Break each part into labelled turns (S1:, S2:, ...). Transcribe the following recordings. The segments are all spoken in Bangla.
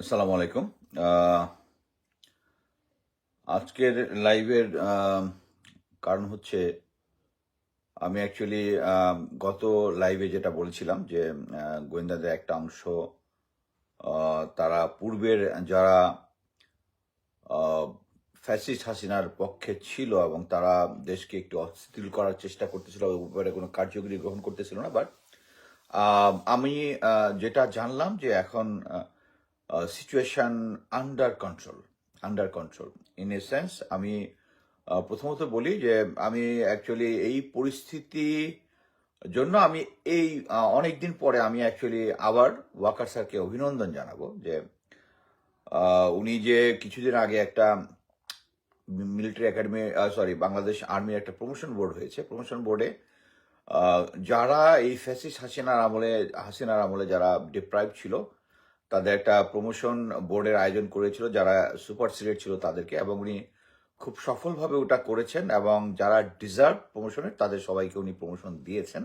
S1: আসসালামু আলাইকুম। আজকের লাইভের কারণ হচ্ছে আমি অ্যাকচুয়ালি গত লাইভে যেটা বলেছিলাম যে গোয়েন্দাদের একটা অংশ তারা পূর্বের যারা ফ্যাসিস্ট হাসিনার পক্ষে ছিল এবং তারা দেশকে একটু অস্থিতিল করার চেষ্টা করতেছিল ব্যাপারে কোনো কার্যকরী গ্রহণ করতেছিল না বাট আমি যেটা জানলাম যে এখন situation under control under control in a sense আমি প্রথমত বলি যে, আমি অ্যাকচুয়ালি এই পরিস্থিতি জন্য আমি এই অনেক দিন পরে আমি অ্যাকচুয়ালি আবার ওয়াকার স্যারকে অভিনন্দন জানাব যে উনি যে কিছুদিন আগে একটা মিলিটারি একাডেমি সরি বাংলাদেশ আর্মির একটা প্রমোশন বোর্ড হয়েছে। প্রমোশন বোর্ডে যারা এই ফ্যাসিস্ট হাসিনার আমলে হাসিনার আমলে যারা ডিপ্রাইভ ছিল তাদের একটা প্রমোশন বোর্ডের আয়োজন করেছিল, যারা সুপার সিলেক্ট ছিল তাদেরকে এবং উনি খুব সফলভাবে ওটা করেছেন এবং যারা ডিজার্ভ প্রমোশনের তাদের সবাইকে উনি প্রমোশন দিয়েছেন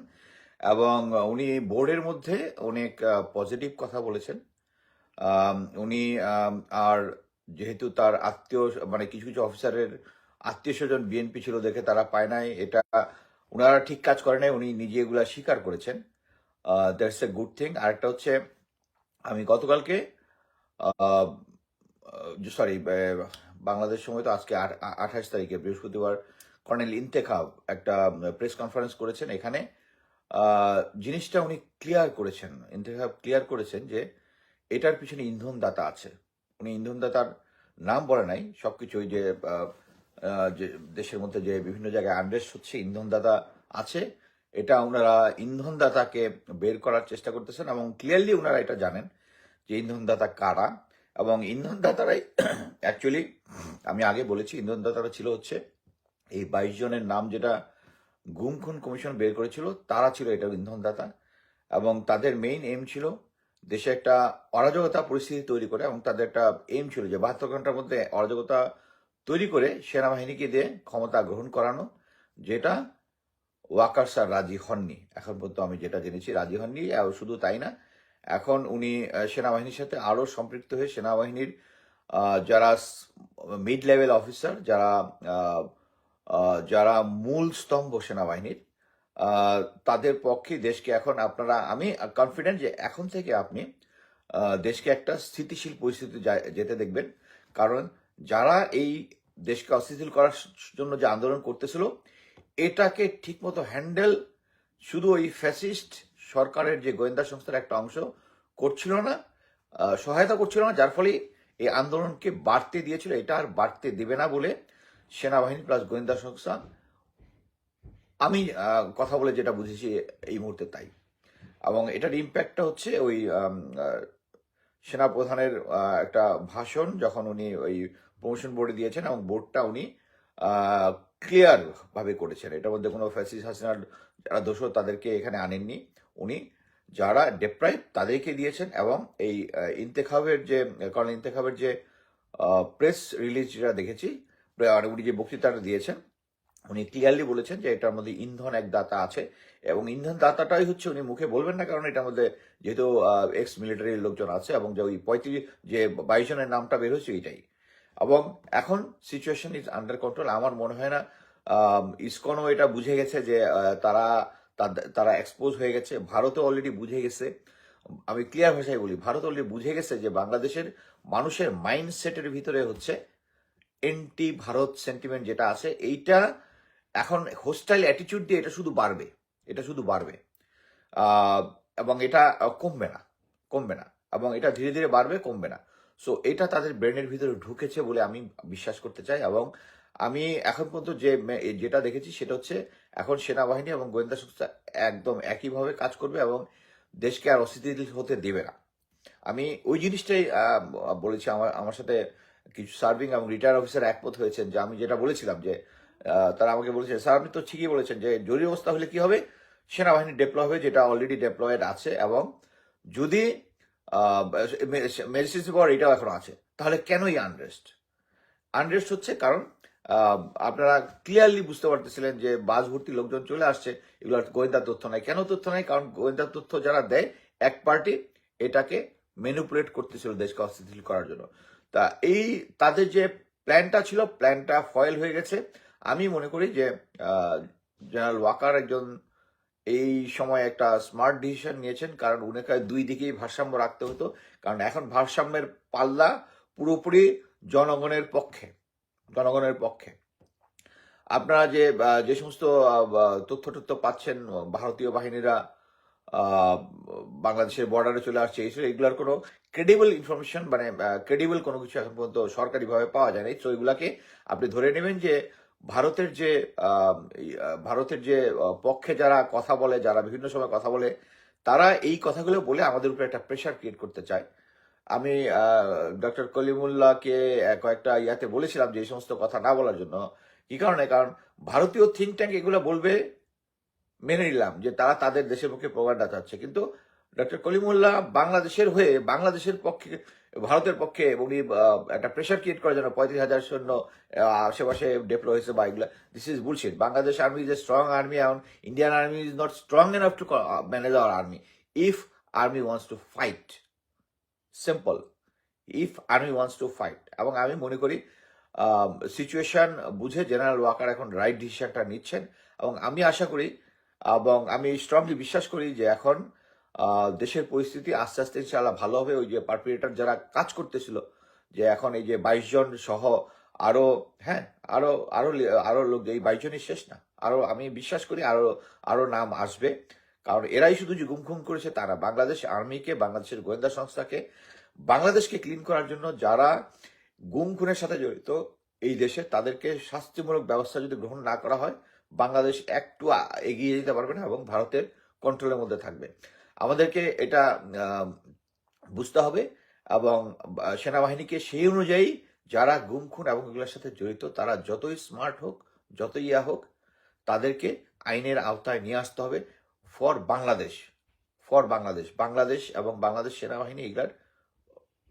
S1: এবং উনি বোর্ডের মধ্যে অনেক পজিটিভ কথা বলেছেন। উনি আর যেহেতু তার আত্মীয় মানে কিছু কিছু অফিসারের আত্মীয় স্বজন বিএনপি ছিল দেখে তারা পায় নাই, এটা ওনারা ঠিক কাজ করে নাই, উনি নিজে এগুলা স্বীকার করেছেন। দ্যাটস এ গুড থিং আরেকটা হচ্ছে আমি গতকালকে সরি বাংলাদেশ সময় তো আজকে আঠাশ তারিখে, বৃহস্পতিবার কর্নেল ইন্তেখাব একটা প্রেস কনফারেন্স করেছেন এখানে। জিনিসটা উনি ক্লিয়ার করেছেন ইন্তেখাব ক্লিয়ার করেছেন যে এটার পিছনে ইন্ধনদাতা আছে। উনি ইন্ধনদাতার নাম বলে নাই, সবকিছু ওই যে দেশের মধ্যে যে বিভিন্ন জায়গায় আন্ডারেস্ট হচ্ছে, ইন্ধনদাতা আছে। এটা ওনারা ইন্ধনদাতাকে বের করার চেষ্টা করতেছেন এবং ক্লিয়ারলি ওনারা এটা জানেন যে ইন্ধনদাতা কারা এবং ইন্ধনদাতারাই অ্যাকচুয়ালি আমি আগে বলেছি ইন্ধনদাতারা ছিল হচ্ছে এই বাইশ জনের নাম যেটা গুম খুন কমিশন বের করেছিল, তারা ছিল এটা ইন্ধনদাতা এবং তাদের মেইন এম ছিল দেশে একটা অরাজকতা পরিস্থিতি তৈরি করে এবং তাদের একটা এম ছিল যে বাহাত্তর ঘণ্টার মধ্যে অরাজকতা তৈরি করে সেনাবাহিনীকে দিয়ে ক্ষমতা গ্রহণ করানো, যেটা ওয়াকার স্যার রাজি হননি। এখন পর্যন্ত আমি যেটা জেনেছি, রাজি হননি শুধু তাই না, এখন উনি সেনাবাহিনীর সাথে আরও সম্পৃক্ত হয়ে সেনাবাহিনীর যারা মিড লেভেল অফিসার যারা যারা মূল স্তম্ভ সেনাবাহিনীর তাদের পক্ষে দেশকে এখন আপনারা, আমি কনফিডেন্ট যে এখন থেকে আপনি দেশকে একটা স্থিতিশীল পরিস্থিতি যেতে দেখবেন। কারণ যারা এই দেশকে অস্থিতিশীল করার জন্য যে আন্দোলন করতেছিল এটাকে ঠিকমতো হ্যান্ডেল শুধু ওই ফ্যাসিস্ট সরকারের যে গোয়েন্দা সংস্থার একটা অংশ করছিল না সহায়তা করছিল না, যার ফলে এই আন্দোলনকে বাড়তে দিয়েছিল। এটা আর বাড়তে দেবে না বলে সেনাবাহিনী প্লাস গোয়েন্দা সংস্থা, আমি কথা বলে যেটা বুঝেছি এই মুহূর্তে তাই। এবং এটার ইম্প্যাক্টটা হচ্ছে ওই সেনাপ্রধানের একটা ভাষণ যখন উনি ওই প্রমোশন বোর্ডে দিয়েছেন এবং বোর্ডটা উনি ক্লিয়ার ভাবে করেছেন। এটার মধ্যে কোনো ফ্যাসিস হাসিনার যারা দোষর, তাদেরকে এখানে আনেননি। উনি যারা ডেপ্রাইভ তাদেরকে দিয়েছেন এবং এই ইন্তেখাবের যে কর্নেল ইন্তেখাবের যে প্রেস রিলিজ যেটা দেখেছি উনি যে বক্তৃতাটা দিয়েছেন, উনি ক্লিয়ারলি বলেছেন যে এটার মধ্যে ইন্ধন এক দাতা আছে এবং ইন্ধন দাতাটাই হচ্ছে উনি মুখে বলবেন না, কারণ এটার মধ্যে যেহেতু এক্স মিলিটারি লোকজন আছে এবং যে ওই পঁয়ত্রিশ, যে বাইশ জনের নামটা বের হয়েছে এটাই এবং এখন সিচুয়েশন ইজ আন্ডার কন্ট্রোল আমার মনে হয় না ইসকনও এটা বুঝে গেছে যে তারা তারা এক্সপোজ হয়ে গেছে। ভারতও অলরেডি বুঝে গেছে। আমি ক্লিয়ার ভাষায় বলি, ভারত অলরেডি বুঝে গেছে যে বাংলাদেশের মানুষের মাইন্ডসেটের ভিতরে হচ্ছে এন্টি ভারত সেন্টিমেন্ট যেটা আছে, এইটা এখন হোস্টাইল অ্যাটিটিউড দিয়ে এটা শুধু বাড়বে। এটা শুধু বাড়বে। এবং এটা কমবে না কমবে না। এবং এটা ধীরে ধীরে বাড়বে, কমবে না। সো এটা তাদের ব্রেনের ভিতরে ঢুকেছে বলে আমি বিশ্বাস করতে চাই এবং আমি এখন পর্যন্ত যে যেটা দেখেছি সেটা হচ্ছে এখন সেনাবাহিনী এবং গোয়েন্দা সংস্থা একদম একইভাবে কাজ করবে এবং দেশকে আর অস্থিতিশীল হতে দেবে না। আমি ওই জিনিসটাই বলেছি আমার আমার সাথে কিছু সার্ভিং এবং রিটায়ার অফিসার একমত হয়েছেন যে আমি যেটা বলেছিলাম যে তারা আমাকে বলেছে, স্যার, আপনি তো ঠিকই বলেছেন যে জরুরি অবস্থা হলে কি হবে? সেনাবাহিনী ডেপ্লয় হবে যেটা অলরেডি ডেপ্লয়েড আছে এবং যদি মেডিসিন পাওয়ার এটাও এখন আছে। তাহলে কেনই আনরেস্ট আনরেস্ট হচ্ছে কারণ আপনারা ক্লিয়ারলি বুঝতে পারতেছিলেন যে বাস ভর্তি লোকজন চলে আসছে, এগুলো গোয়েন্দা তথ্য নাই। কেন তথ্য নাই? কারণ গোয়েন্দা তথ্য যারা দেয়, এক পার্টি এটাকে ম্যানিপুলেট করতেছিল দেশকে অস্থিতিশীল করার জন্য। তা এই, তাদের যে প্ল্যানটা ছিল প্ল্যানটা ফয়েল হয়ে গেছে। আমি মনে করি যে জেনারেল ওয়াকার একজন এই সময় একটা স্মার্ট ডিসিশন নিয়েছেন, কারণ উনাকে দুই দিকেই ভারসাম্য রাখতে হতো, কারণ এখন ভারসাম্যের পাল্লা পুরোপুরি জনগণের পক্ষে জনগণের পক্ষে। আপনারা যে যে সমস্ত তথ্য তথ্য পাচ্ছেন, ভারতীয় বাহিনীরা বাংলাদেশের বর্ডারে চলে আসছে এইসব এগুলোর কোনো ক্রেডিবল ইনফরমেশন মানে ক্রেডিবল কোনো কিছু এখন পর্যন্ত সরকারিভাবে পাওয়া যায় না তো এগুলাকে আপনি ধরে নেবেন যে ভারতের যে ভারতের যে পক্ষে যারা কথা বলে, যারা বিভিন্ন সময় কথা বলে, তারা এই কথাগুলো বলে আমাদের উপরে একটা প্রেশার ক্রিয়েট করতে চায়। আমি ডক্টর কলিমুল্লাহকে কয়েকটা ইয়াতে বলেছিলাম যে এই সমস্ত কথা না বলার জন্য। কি কারণে? কারণ ভারতীয় থিঙ্ক ট্যাঙ্ক এগুলো বলবে, মেনে নিলাম যে তারা তাদের দেশের পক্ষে প্রোগ্রামটা চাচ্ছে। কিন্তু ডক্টর কলিমুল্লাহ বাংলাদেশের হয়ে বাংলাদেশের পক্ষে, ভারতের পক্ষে উনি একটা প্রেশার ক্রিয়েট করার জন্য পঁয়ত্রিশ হাজার সৈন্য আশেপাশে ডেপ্লয় হয়েছে বা এগুলা this is bullshit Bangladesh army is a strong army এবং Indian army is not strong enough to manage our army if army wants to fight simple if army wants to fight এবং আমি মনে করি সিচুয়েশন বুঝে জেনারেল ওয়াকার এখন রাইট ডিসিশনটা নিচ্ছেন, এবং আমি আশা করি, এবং আমি স্ট্রংলি বিশ্বাস করি যে এখন দেশের পরিস্থিতি আস্তে আস্তে ইনশাআল্লাহ ভালো হবে। ওই যে পারপিরেটার যারা কাজ করতেছিল, যে এখন এই যে বাইশ জন সহ আরও হ্যাঁ আরও আরও লি- আরও লোক, এই বাইশ জনই শেষ না। আরও, আমি বিশ্বাস করি আরও আরও নাম আসবে। কারণ এরাই শুধু যে গুম খুম করেছে তারা বাংলাদেশ আর্মিকে, বাংলাদেশের গোয়েন্দা সংস্থাকে, বাংলাদেশকে ক্লিন করার জন্য যারা গুম খুনের সাথে জড়িত এই দেশে, তাদেরকে শাস্তিমূলক ব্যবস্থা যদি গ্রহণ না করা হয়, বাংলাদেশ একটু এগিয়ে যেতে পারবে না এবং ভারতের কন্ট্রোলের মধ্যে থাকবে। আমাদেরকে এটা বুঝতে হবে এবং সেনাবাহিনীকে সেই অনুযায়ী যারা গুম খুন এবং এগুলোর সাথে জড়িত, তারা যতই স্মার্ট হোক, যতই ইয়া হোক, তাদেরকে আইনের আওতায় নিয়ে আসতে হবে ফর বাংলাদেশ ফর বাংলাদেশ বাংলাদেশ এবং বাংলাদেশ সেনাবাহিনী এগুলার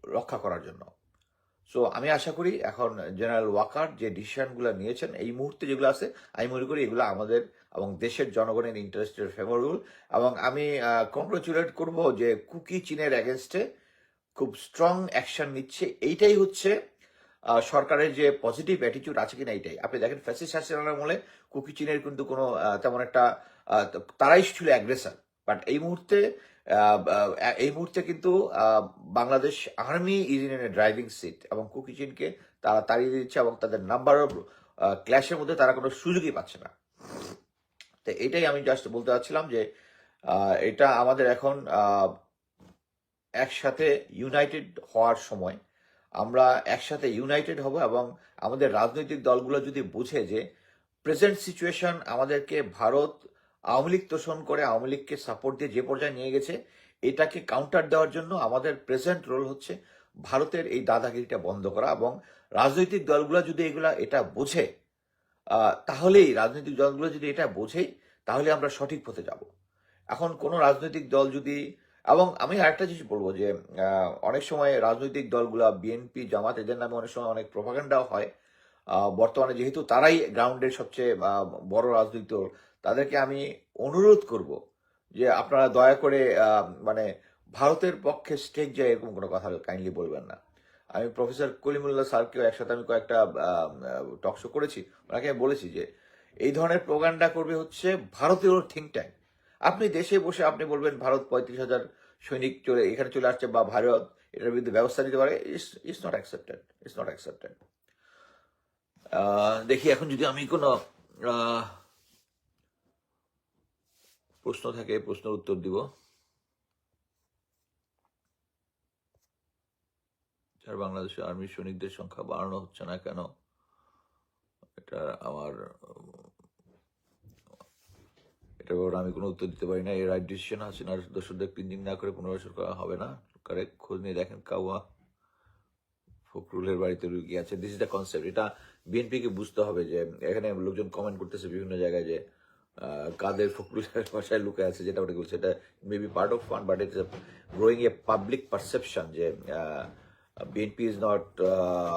S1: রক্ষা করার জন্য। সো আমি আশা করি এখন জেনারেল ওয়াকার যে ডিসিশনগুলো নিয়েছেন, এই মুহূর্তে যেগুলো আছে, আমি মনে করি এগুলো আমাদের এবং দেশের জনগণের ইন্টারেস্টের ফেভারেবল এবং আমি কংগ্রেচুলেট করব যে কুকি চীনের এগেনস্টে খুব স্ট্রং অ্যাকশন নিচ্ছে। এইটাই হচ্ছে সরকারের যে পজিটিভ অ্যাটিটিউড আছে কিনা এইটাই। আপনি দেখেন ফ্যাসিস্ট শাসনের আমলে কুকি চীনের কিন্তু কোনো তেমন একটা তারাই ছিল অ্যাগ্রেসার বাট এই মুহূর্তে এই মুহূর্তে কিন্তু Bangladesh army is in a driving seat এবং কুকি চীনকে তারা তাড়িয়ে দিচ্ছে এবং তাদের নাম্বার অফ ক্ল্যাশের মধ্যে তারা কোনো সুযোগই পাচ্ছে না। তো এটাই আমি জাস্ট বলতে চাচ্ছিলাম যে এটা আমাদের এখন একসাথে ইউনাইটেড হওয়ার সময়। আমরা একসাথে ইউনাইটেড হব এবং আমাদের রাজনৈতিক দলগুলো যদি বুঝে যে প্রেজেন্ট সিচুয়েশন আমাদেরকে ভারত আওয়ামী লীগ তোষণ করে আওয়ামী লীগকে সাপোর্ট দিয়ে যে পর্যায়ে নিয়ে গেছে, এটাকে কাউন্টার দেওয়ার জন্য আমাদের প্রেজেন্ট রোল হচ্ছে ভারতের এই দাদাগিরিটা বন্ধ করা এবং রাজনৈতিক দলগুলো যদি এগুলা এটা বোঝে তাহলেই রাজনৈতিক দলগুলো যদি এটা বোঝে তাহলে আমরা সঠিক পথে যাব। এখন কোন রাজনৈতিক দল যদি, এবং আমি আরেকটা জিনিস বলব যে অনেক সময় রাজনৈতিক দলগুলা বিএনপি জামাত, এদের নামে অনেক সময় অনেক প্রভাকাণ্ডাও হয়। বর্তমানে যেহেতু তারাই গ্রাউন্ডের সবচেয়ে বড় রাজনৈতিক তাদেরকে আমি অনুরোধ করব যে আপনারা দয়া করে মানে ভারতের পক্ষে স্টেক যায় এরকম কোনো কথা কাইন্ডলি বলবেন না। আমি প্রফেসর কলিমুল্লাহ স্যারকেও একসাথে আমি কয়েকটা টক শো করেছি। ওনাকে আমি বলেছি যে এই ধরনের প্রোগ্রামটা করবে হচ্ছে ভারতীয় থিঙ্ক ট্যাঙ্ক আপনি দেশে বসে আপনি বলবেন, ভারত পঁয়ত্রিশ হাজার সৈনিক চলে, এখানে চলে আসছে বা ভারত, এটার বিরুদ্ধে ব্যবস্থা নিতে পারে। It's not accepted it's not accepted দেখি, এখন যদি আমি কোনো প্রশ্ন থাকে, প্রশ্নের উত্তর দিব। স্যার বাংলাদেশে আর্মি সৈনিকদের সংখ্যা বাড়ানো হচ্ছে না কেন? এটা আমার, এটা ব্যাপারে আমি কোনো উত্তর দিতে পারি না। এই রাইট ডিসিশন হাসিনার দোষদের ক্লিনজিং না করে পুনর্বাসন করা হবে না। কারেক্ট খোঁজ নিয়ে দেখেন কাওয়া ফখরুলের বাড়িতে লুকিয়ে আছে। দিস ইজ দ্য কনসেপ্ট এটা বিএনপিকে বুঝতে হবে যে, এখানে লোকজন কমেন্ট করতেছে বিভিন্ন জায়গায় যে কাদের ফখরুলের বাসায় লুকে আছে যেটা ওটা বলছে এটা maybe part of fun but it's growing a public perception যে BNP is not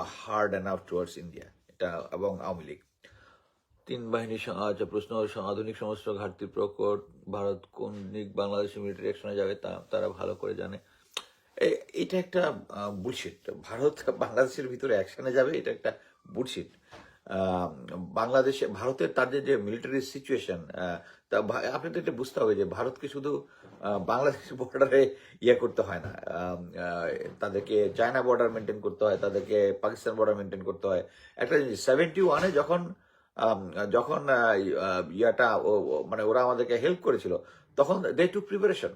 S1: hard enough towards India এটা এবং আওয়ামী লীগ। তিন বাহিনীর সং- আচ্ছা প্রশ্ন, আধুনিক সমস্ত ঘাটতি প্রকট, ভারত কোন দিক বাংলাদেশের মিলিটারি অ্যাকশনে যাবে তা তারা ভালো করে জানে। এটা একটা বুলশিট ভারত বাংলাদেশের ভিতরে অ্যাকশনে যাবে, এটা একটা বুলশিট বাংলাদেশে, ভারতের তাদের যে মিলিটারি সিচুয়েশন তা ভা- আপনাদের এটা বুঝতে হবে যে ভারতকে শুধু বাংলাদেশ বর্ডারে ইয়ে করতে হয় না। তাদেরকে চায়না বর্ডার মেনটেন করতে হয়, তাদেরকে পাকিস্তান বর্ডার মেনটেন করতে হয়। একটা জিনিস সেভেন্টি ওয়ানে যখন যখন ইয়াটা মানে ওরা আমাদেরকে হেল্প করেছিল, তখন দে টু প্রিপারেশন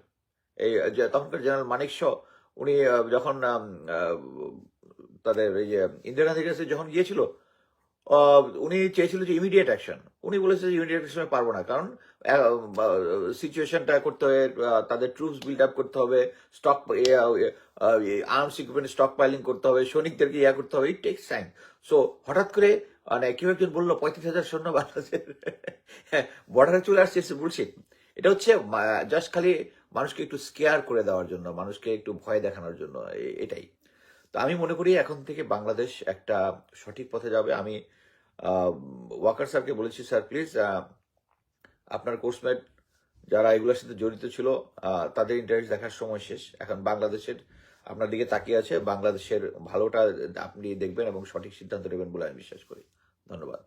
S1: এই তখনকার জেনারেল মানিক শ, উনি যখন তাদের ইন্দিরা গান্ধীর কাছে যখন গিয়েছিল উনি চেয়েছিল যে ইমিডিয়েট অ্যাকশন উনি বলেছে যে ইমিডিয়েট অ্যাকশনে পারব না, কারণ সিচুয়েশনটা করতে হবে তাদের ট্রুপস বিল্ড আপ করতে হবে stock arms equipment stockpiling করতে হবে, সৈনিকদেরকে ইয়া করতে হবে ইট টেক্স টাইম সো হঠাৎ করে মানে কেউ একজন বলল, পঁয়ত্রিশ হাজার সৈন্য বাংলাদেশের বর্ডারে চলে আসছে বুলশিট এটা হচ্ছে জাস্ট খালি মানুষকে একটু স্কেয়ার করে দেওয়ার জন্য, মানুষকে একটু ভয় দেখানোর জন্য এটাই। তো আমি মনে করি এখন থেকে বাংলাদেশ একটা সঠিক পথে যাবে। আমি ওয়াকার স্যারকে বলেছি, স্যার প্লিজ আপনার কোর্সমেট যারা এগুলোর সাথে জড়িত ছিল তাদের ইন্টারেস্ট দেখার সময় শেষ। এখন বাংলাদেশের আপনার দিকে তাকিয়ে আছে। বাংলাদেশের ভালোটা আপনি দেখবেন এবং সঠিক সিদ্ধান্ত নেবেন বলে আমি বিশ্বাস করি। ধন্যবাদ।